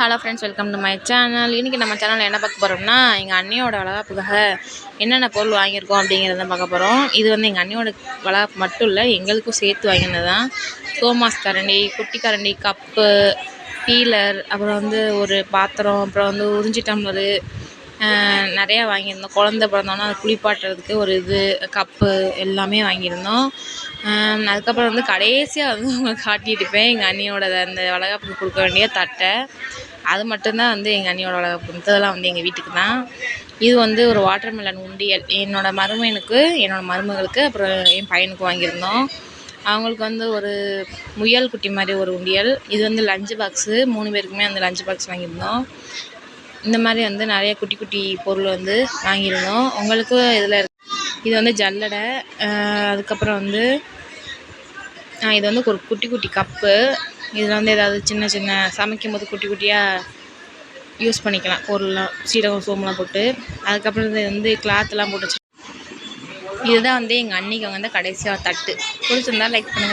Hello friends welcome to my channel இன்றைக்கி நம்ம சேனலில் என்ன பார்க்க போகிறோம்னா எங்கள் அண்ணியோட வளகாப்புக்காக என்னென்ன பொருள் வாங்கியிருக்கோம் அப்படிங்கிறத பார்க்க போகிறோம் இது வந்து எங்கள் அண்ணியோட வளகாப்பு மட்டும் இல்லை எங்களுக்கும் சேர்த்து வாங்கினது தான் சோமாஸ் கரண்டி குட்டி கரண்டி கப்பு பீலர் அப்புறம் வந்து ஒரு பாத்திரம் அப்புறம் வந்து உறிஞ்சி டம்ளரு நிறையா வாங்கியிருந்தோம். குழந்த பிறந்தோன்னா அது குளிப்பாட்டுறதுக்கு ஒரு இது கப்பு எல்லாமே வாங்கியிருந்தோம். அதுக்கப்புறம் வந்து கடைசியாக வந்து உங்களுக்கு காட்டியிருப்பேன் இருப்பேன் எங்கள் அண்ணியோட அந்த வளகாப்புக்கு கொடுக்க வேண்டிய தட்டை. அது மட்டும்தான் வந்து எங்கள் அண்ணியோட வளகாப்பு வந்து எங்கள் வீட்டுக்கு தான். இது வந்து ஒரு வாட்டர்மெலன் உண்டியல். என்னோடய மருமகனுக்கு என்னோடய மருமகளுக்கு அப்புறம் என் பையனுக்கு வாங்கியிருந்தோம். அவங்களுக்கு வந்து ஒரு முயல் குட்டி மாதிரி ஒரு உண்டியல். இது வந்து லஞ்சு பாக்ஸு மூணு பேருக்குமே அந்த லஞ்சு பாக்ஸ் வாங்கியிருந்தோம். இந்த மாதிரி வந்து நிறைய குட்டி குட்டி பொருள் வந்து வாங்கியிருந்தோம். உங்களுக்கு இதில் இது வந்து ஜல்லடை அதுக்கப்புறம் வந்து இது வந்து ஒரு குட்டி குட்டி கப்பு. இதில் வந்து ஏதாவது சின்ன சின்ன சமைக்கும் போது குட்டி குட்டியாக யூஸ் பண்ணிக்கலாம். பொருள்லாம் சீரகம் சோம்புலாம் போட்டு. அதுக்கப்புறம் இது வந்து கிளாத்லாம் போட்டு வச்சு இதுதான் வந்து எங்கள் அன்னிக்கு வந்து கடைசியாக தட்டு. பிடிச்சிருந்தா லைக் பண்ணுங்கள்